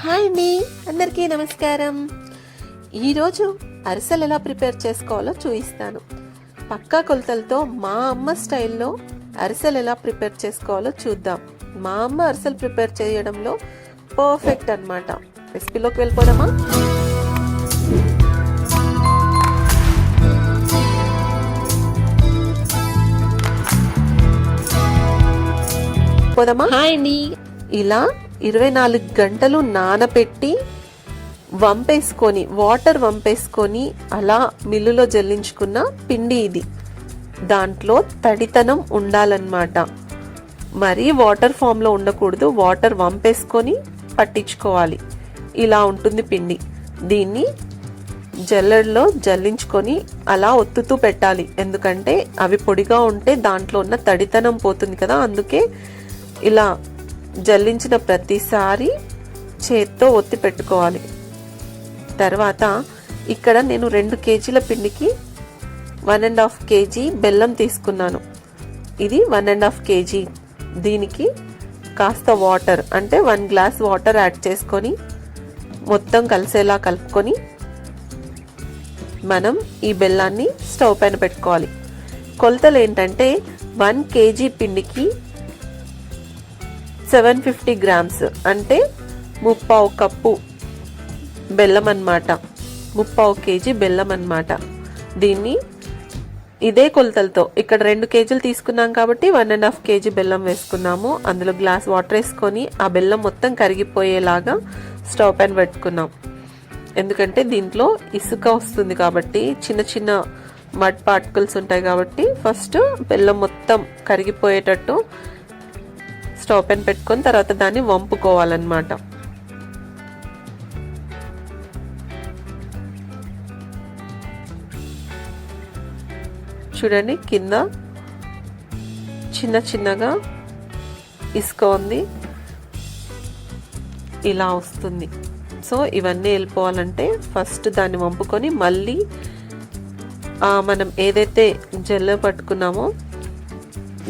Hi అండి. అందరికీ నమస్కారం. ఈరోజు అరిసెలు ఎలా ప్రిపేర్ చేసుకోవాలో చూపిస్తాను. పక్కా కొలతలతో మా అమ్మ స్టైల్లో అరిసెలు ఎలా ప్రిపేర్ చేసుకోవాలో చూద్దాం. మా అమ్మ అరిసెలు ప్రిపేర్ చేయడంలో పర్ఫెక్ట్ అన్నమాట. రెసిపీలోకి వెళ్ళిపోదామా? పోదామా? హాయ్ అండి. ఇలా ఇరవై నాలుగు గంటలు నానబెట్టి వంపేసుకొని వాటర్ వంపేసుకొని అలా మిల్లులో జల్లించుకున్న పిండి ఇది. దాంట్లో తడితనం ఉండాలన్నమాట. మరీ వాటర్ ఫామ్లో ఉండకూడదు. వాటర్ వంపేసుకొని పట్టించుకోవాలి. ఇలా ఉంటుంది పిండి. దీన్ని జల్లెడలో జల్లించుకొని అలా ఒత్తుతూ పెట్టాలి. ఎందుకంటే అవి పొడిగా ఉంటే దాంట్లో ఉన్న తడితనం పోతుంది కదా. అందుకే ఇలా జల్లించిన ప్రతిసారి చేత్తో ఒత్తి పెట్టుకోవాలి. తర్వాత ఇక్కడ నేను రెండు కేజీల పిండికి వన్ అండ్ హాఫ్ కేజీ బెల్లం తీసుకున్నాను. ఇది వన్ అండ్ హాఫ్ కేజీ. దీనికి కాస్త వాటర్ అంటే వన్ గ్లాస్ వాటర్ యాడ్ చేసుకొని మొత్తం కలిసేలా కలుపుకొని మనం ఈ బెల్లాన్ని స్టవ్ పైన పెట్టుకోవాలి. కొలతలు ఏంటంటే వన్ కేజీ పిండికి సెవెన్ ఫిఫ్టీ గ్రామ్స్ అంటే ముప్పావు కప్పు బెల్లం అన్నమాట. ముప్పావు కేజీ బెల్లం అన్నమాట. దీన్ని ఇదే కొలతలతో ఇక్కడ రెండు కేజీలు తీసుకున్నాం కాబట్టి వన్ అండ్ హాఫ్ కేజీ బెల్లం వేసుకున్నాము. అందులో గ్లాస్ వాటర్ వేసుకొని ఆ బెల్లం మొత్తం కరిగిపోయేలాగా స్టవ్ పైన పెట్టుకున్నాం. ఎందుకంటే దీంట్లో ఇసుక వస్తుంది కాబట్టి చిన్న చిన్న మడ్ పార్టికల్స్ ఉంటాయి కాబట్టి ఫస్ట్ బెల్లం మొత్తం కరిగిపోయేటట్టు స్టవ్ పైన పెట్టుకొని తర్వాత దాన్ని వంపుకోవాలన్నమాట. చూడండి కింద చిన్న చిన్నగా ఇసుక ఉంది. ఇలా వస్తుంది. సో ఇవన్నీ వెళ్ళిపోవాలంటే ఫస్ట్ దాన్ని వంపుకొని మళ్ళీ మనం ఏదైతే జెల్లో పట్టుకున్నామో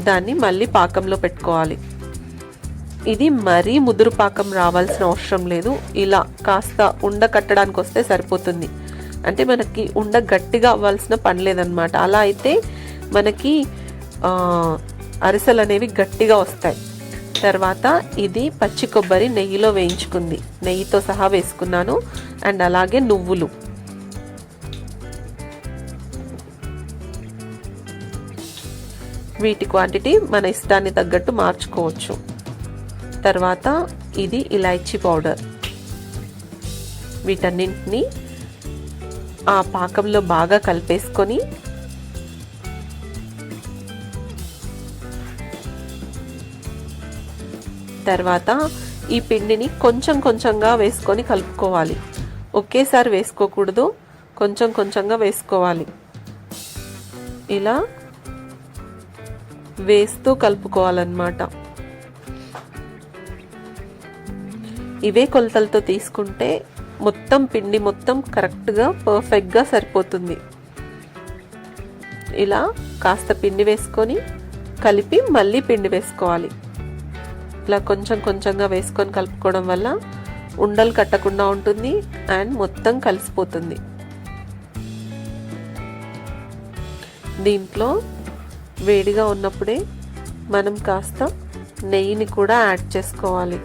దాన్ని మళ్ళీ పాకంలో పెట్టుకోవాలి. ఇది మరీ ముదురు పాకం రావాల్సిన అవసరం లేదు. ఇలా కాస్త ఉండ కట్టడానికి వస్తే సరిపోతుంది. అంటే మనకి ఉండ గట్టిగా అవ్వాల్సిన పని లేదనమాట అలా అయితే మనకి అరిసెలు అనేవి గట్టిగా వస్తాయి. తర్వాత ఇది పచ్చి కొబ్బరి నెయ్యిలో వేయించుకుంది. నెయ్యితో సహా వేసుకున్నాను. అండ్ అలాగే నువ్వులు. వీటి క్వాంటిటీ మన ఇష్టాన్ని తగ్గట్టు మార్చుకోవచ్చు. తర్వాత ఇది ఇలాచీ పౌడర్. వీటన్నింటినీ ఆ పాకంలో బాగా కలిపేసుకొని తర్వాత ఈ పిండిని కొంచెం కొంచెంగా వేసుకొని కలుపుకోవాలి. ఒకేసారి వేసుకోకూడదు. కొంచెం కొంచెంగా వేసుకోవాలి. ఇలా వేస్తూ కలుపుకోవాలన్నమాట. ఇవే కొలతలతో తీసుకుంటే మొత్తం పిండి మొత్తం కరెక్ట్గా పర్ఫెక్ట్గా సరిపోతుంది. ఇలా కాస్త పిండి వేసుకొని కలిపి మళ్ళీ పిండి వేసుకోవాలి. ఇలా కొంచెం కొంచెంగా వేసుకొని కలుపుకోవడం వల్ల ఉండలు కట్టకుండా ఉంటుంది అండ్ మొత్తం కలిసిపోతుంది. దీంట్లో వేడిగా ఉన్నప్పుడే మనం కాస్త నెయ్యిని కూడా యాడ్ చేసుకోవాలి.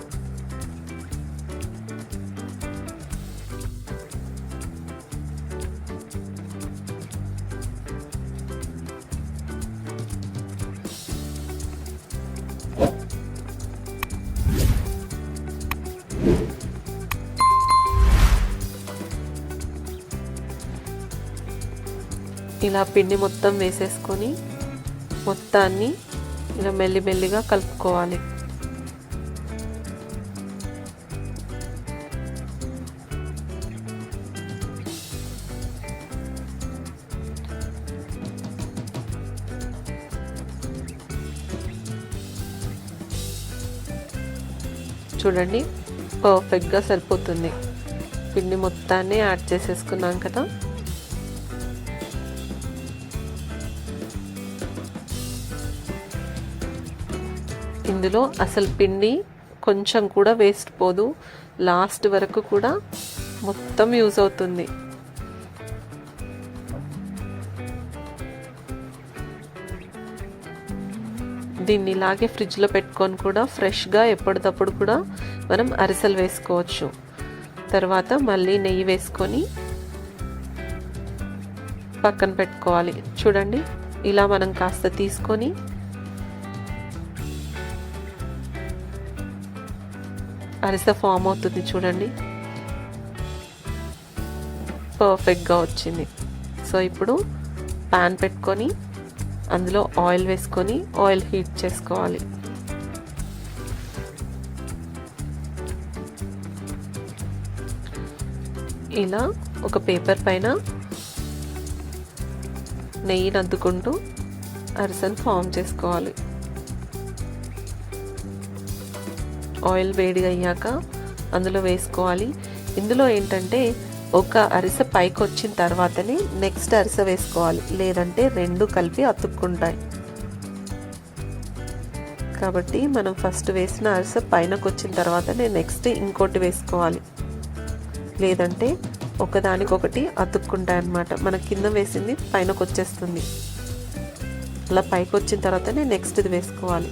ఇలా పిండి మొత్తం వేసేసుకొని మొత్తాన్ని ఇలా మెల్లిమెల్లిగా కలుపుకోవాలి. చూడండి పర్ఫెక్ట్గా సరిపోతుంది. పిండి మొత్తాన్ని యాడ్ చేసేసుకున్నాం కదా. ఇందులో అసలు పిండి కొంచెం కూడా వేస్ట్ పోదు. లాస్ట్ వరకు కూడా మొత్తం యూజ్ అవుతుంది. దీన్ని ఇలాగే ఫ్రిడ్జ్లో పెట్టుకొని కూడా ఫ్రెష్గా ఎప్పటికప్పుడు కూడా మనం అరిసెలు వేసుకోవచ్చు. తర్వాత మళ్ళీ నెయ్యి వేసుకొని పక్కన పెట్టుకోవాలి. చూడండి ఇలా మనం కాస్త తీసుకొని అరిసె ఫామ్ అవుతుంది చూడండి. పర్ఫెక్ట్గా వచ్చింది. సో ఇప్పుడు ప్యాన్ పెట్టుకొని అందులో ఆయిల్ వేసుకొని ఆయిల్ హీట్ చేసుకోవాలి. ఇలా ఒక పేపర్ పైన నెయ్యిని అద్దుకుంటూ అరిసెను ఫామ్ చేసుకోవాలి. ఆయిల్ వేడిగా అయ్యాక అందులో వేసుకోవాలి. ఇందులో ఏంటంటే ఒక అరిసె పైకి వచ్చిన తర్వాతనే నెక్స్ట్ అరిసె వేసుకోవాలి. లేదంటే రెండు కలిపి అతుక్కుంటాయి. కాబట్టి మనం ఫస్ట్ వేసిన అరిసె పైనకు వచ్చిన తర్వాతనే నెక్స్ట్ ఇంకోటి వేసుకోవాలి. లేదంటే ఒకదానికొకటి అతుక్కుంటాయి అన్నమాట మన కింద వేసింది పైనకు వచ్చేస్తుంది అలా పైకి వచ్చిన తర్వాతనే నెక్స్ట్ ఇది వేసుకోవాలి.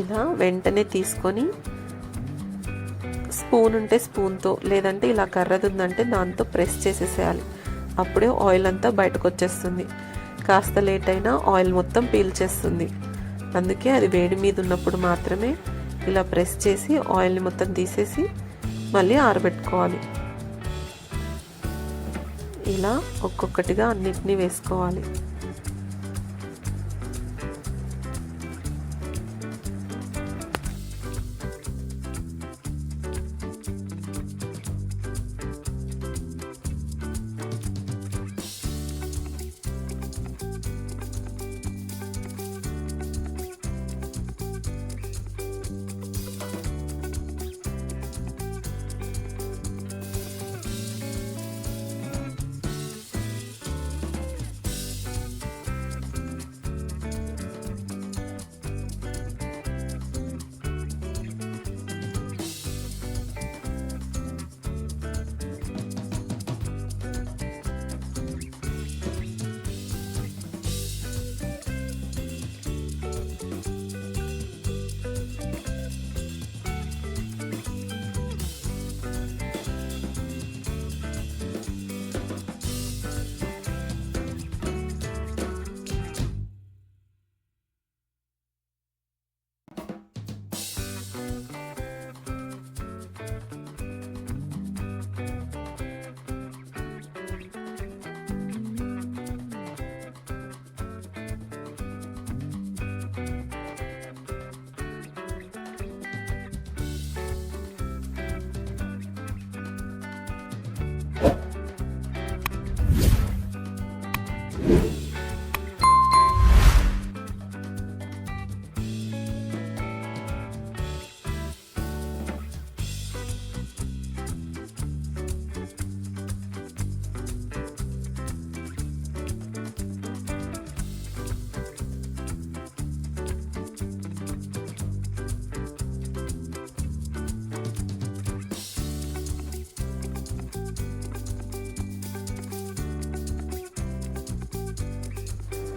ఇలా వెంటనే తీసుకొని స్పూన్ ఉంటే స్పూన్తో లేదంటే ఇలా కర్రది ఉందంటే దాంతో ప్రెస్ చేసేసేయాలి. అప్పుడే ఆయిల్ అంతా బయటకు వచ్చేస్తుంది. కాస్త లేట్ అయినా ఆయిల్ మొత్తం పీల్చేస్తుంది. అందుకే అది వేడి మీద ఉన్నప్పుడు మాత్రమే ఇలా ప్రెస్ చేసి ఆయిల్ని మొత్తం తీసేసి మళ్ళీ ఆరబెట్టుకోవాలి. ఇలా ఒక్కొక్కటిగా అన్నిటినీ వేసుకోవాలి.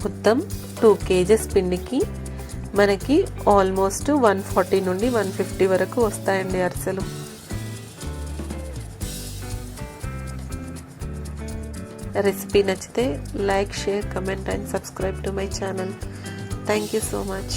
మొత్తం టూ కేజెస్ పిండికి మనకి ఆల్మోస్ట్ వన్ ఫార్టీ నుండి వన్ ఫిఫ్టీ వరకు వస్తాయండి అరిసెలు. రెసిపీ నచ్చితే like share comment and subscribe to my channel. Thank you so much